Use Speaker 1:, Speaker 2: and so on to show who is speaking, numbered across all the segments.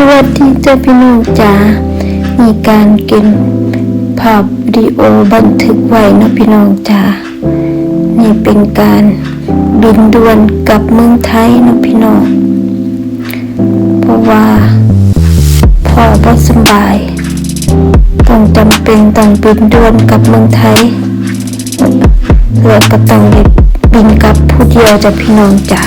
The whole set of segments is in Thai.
Speaker 1: สวัสดีเจ้าพี่น้องจ๋ามีการเก็บภาพวิดีโอบันทึกไว้นะพี่น้องจ๋านี่เป็นการบินด่วนกลับเมืองไทยนะพี่น้อง เพราะว่าพ่อบ่สบาย ต้องจำเป็นต้องบินด่วนกลับเมืองไทยแล้วก็ต้องได้บินกลับผู้เดียวจ้ะพี่น้องจ๋า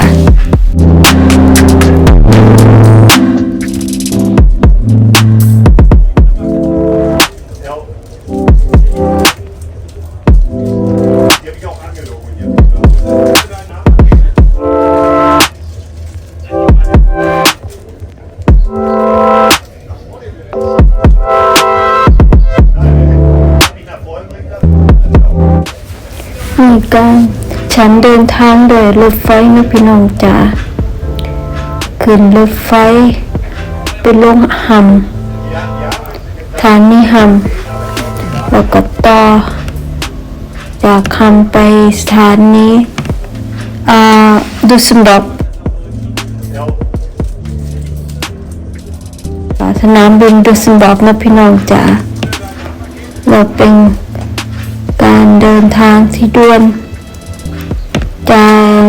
Speaker 1: มีการฉันเดินทางโดยรถไฟนะพี่น้องจ๋าขึ้นรถไฟไปลงหำทางนี้หำแล้วก็ต่อ จากคำไปสถานีอ่าดุสนดอกสนามบินดุสนดอกนะพี่น้องจ๋าเราเป็น เดินทางที่ด่วนจาง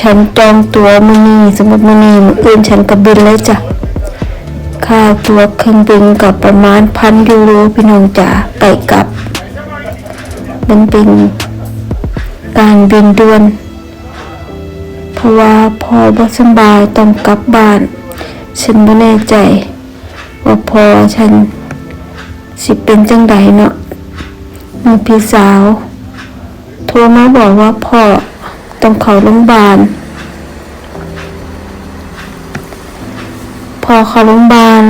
Speaker 1: ฉันจองตั๋วมือนีสมมติมือนีมืออื่นฉันก็บินเลยจ้ะค่าตั๋วเครื่องบินกับประมาณพันยูโรพี่น้องจ๋าไปกลับมันเป็นการบินด่วน เพราะว่าพอบ่สบายต้องกลับบ้าน ฉันไม่แน่ใจ ว่าพอฉันสิเป็นจังใดเนาะ มีพี่สาว โทรมาบอกว่าพ่อต้องเข้าโรงพยาบาล พอเข้าโรงพยาบาล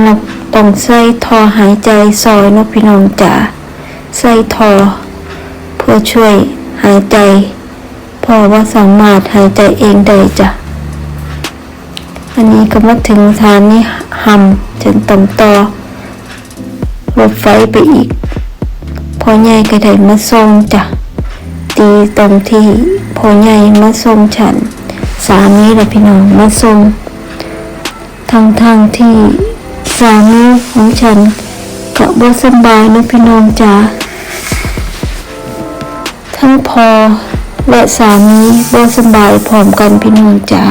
Speaker 1: ต้องใส่ท่อหายใจซอยนพี่น้องจ๋าใส่ท่อเพื่อช่วยหายใจพ่อว่าสามารถหายใจเองได้จ้ะ อันนี้ก็มาถึงสถานีหำจนต้องต่อรถไฟไปอีก พ่อใหญ่ก็ได้มาส่งจ้ะดีตรงที่พ่อใหญ่มาส่งฉัน สามีและพี่น้องมาส่งทางทางที่สามีของฉันก็บ่สบายนะพี่น้องจ๋าทั้งพ่อและสามีบ่สบายพร้อมกันพี่น้องจ๋า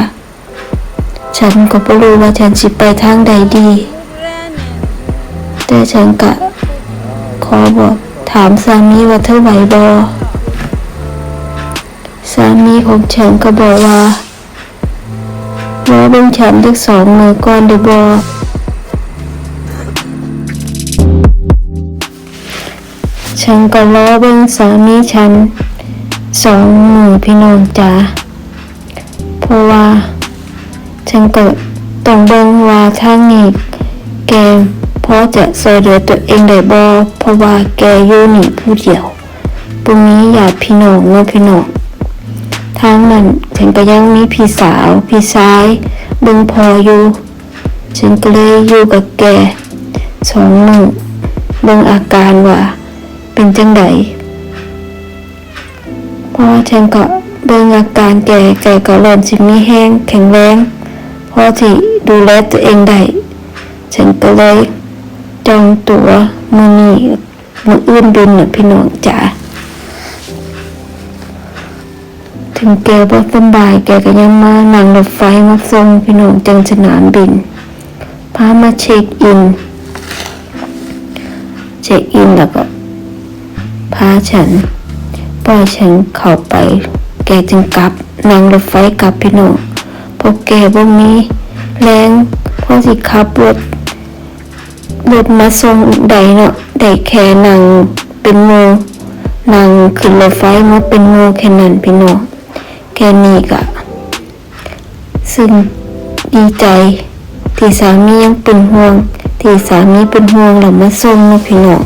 Speaker 1: ฉันก็บ่รู้ว่าฉันสิไปทางใดดี แต่ฉันก็ขอบอก ถามสามีว่าเธอไหวบอสามีของฉันก็บอกว่าว่าเบิ่งฉันทั้งสองมือก่อนเดบอฉันก็ล้อเบิ่งสามีฉันสองมือพี่น้องจ๋าเพราะว่า ฉันก็ต้องเบิ่งว่าทางนี้แก พอจะช่วยเหลือตัวเองได้บ่เพราะว่าแกอยู่นี่ผู้เดียวปุมีญาติพี่น้องเนาะพี่น้องทางนั้นฉันก็ยังมีพี่สาว พี่ชายเบิ่งพออยู่ ฉันก็เลยอยู่กับแกสองมือเบิ่งอาการว่า เป็นจังไดเพราะฉันก็เบิ่งอาการแกแกก็เริ่มสิมีแห้งแข็งแรงพอที่ดูแลตัวเองได้ฉันก็เลย ตัวมือนี้มืออื่นบินน่ะพี่น้องจ๋าถึงแกบ่สบายแกก็ยังมานั่งรถไฟมาส่งพี่น้องจังสนามบินพามาเช็คอิน เช็คอินแล้วก็พาฉันปล่อยฉันเข้าไป แกจึงกลับนั่งรถไฟกลับพี่น้องพราะแกบ่มีแรงพอสิขับรถ รถมาส่งใดเนาะได้แค่นั่งเป็นโมนั่งขึ้นรถไฟมาเป็นโมแค่นั้นพี่น้องแค่นี้ก็ซึ่งดีใจที่สามียังเป็นห่วง ที่สามีเป็นห่วงเรามาส่งเนาะพี่น้อง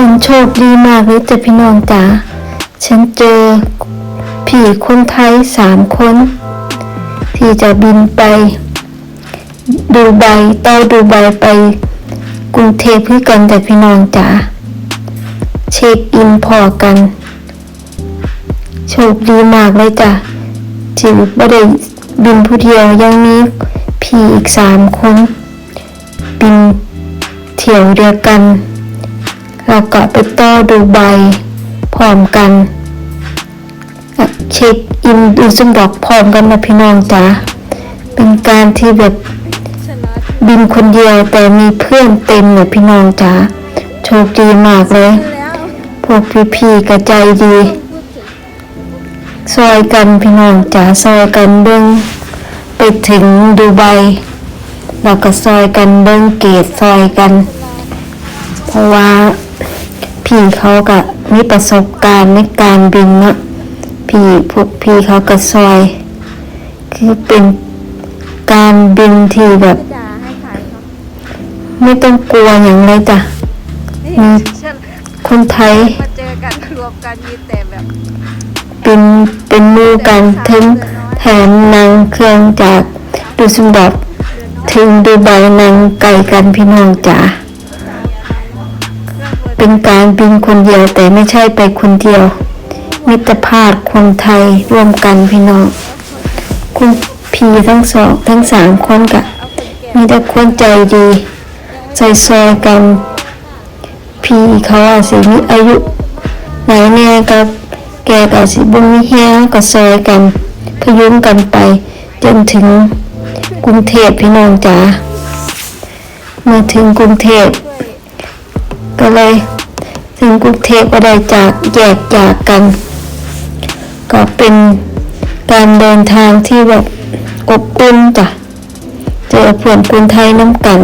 Speaker 1: ฉันโชคดีมากเลยจ้ะพี่น้องจ๋าฉันเจอผีคนไทยสามคน ที่จะบินไป ดูใบเต่อดูใบไปกรุงเทพคือกันแต่พี่น้องจ๋าเช็คอินพอกัน โชคดีมากเลยจ้ะที่บ่ได้บินผู้เดียวยังมีพี่อีกสามคน บินเที่ยวเดียวกัน แล้วก็ไปต่อดูไบพร้อมกันอะเช็คอินดูสมดอกพร้อมกันนะพี่น้องจ๋าเป็นการที่แบบบินคนเดียวแต่มีเพื่อนเต็มเลยพี่น้องจ๋าโชคดีมากเลย พวกพี่ๆกระใจดี ซอยกันพี่น้องจ๋าซอยกันเบิ้งไปถึงดูไบแล้วก็ซอยกันเบิ้งเกตซอยกัน ราะว่าพี่เขาก็มีประสบการณ์ในการบินเนาะพี่พวกพี่เขาก็ซอย คือเป็นการบินที่แบบ
Speaker 2: ด่าให้ขายเขา
Speaker 1: ไม่ต้องกลัวอย่างไรจ้ะ
Speaker 2: นี่
Speaker 1: มี
Speaker 2: ฉัน
Speaker 1: คนไทย
Speaker 2: มาเจอกันรวมกันมีแต่แบบ
Speaker 1: เป็นเป็นหมือกันถึงแถมนางเครื่องจากดูสมบัติถึงดูใบนางไก่กันพี่น้องจ๋า
Speaker 2: เป็
Speaker 1: นการบินคนเดียวแต่ไม่ใช่ไปคนเดียว มิตรภาพคนไทยร่วมกันพี่น้อง คุณพีทั้งสองทั้งสามคนกะ
Speaker 2: เอาคน
Speaker 1: มีแต่คนใจดีใจซอยกัน พีเขาอาจสิมีอายุไหนแน่กับแกกับสิบุญมีแฮงก็ซอยกัน พยุงกันไป จนถึงกรุงเทพพี่น้องจ๋าเมื่อถึงกรุงเทพ เลย ถึงกรุงเทพก็ได้จากแยกจากกัน ก็เป็นการเดินทางที่แบบอบอุ่นจ้ะ เจอเพื่อนคนไทยน้ำกัน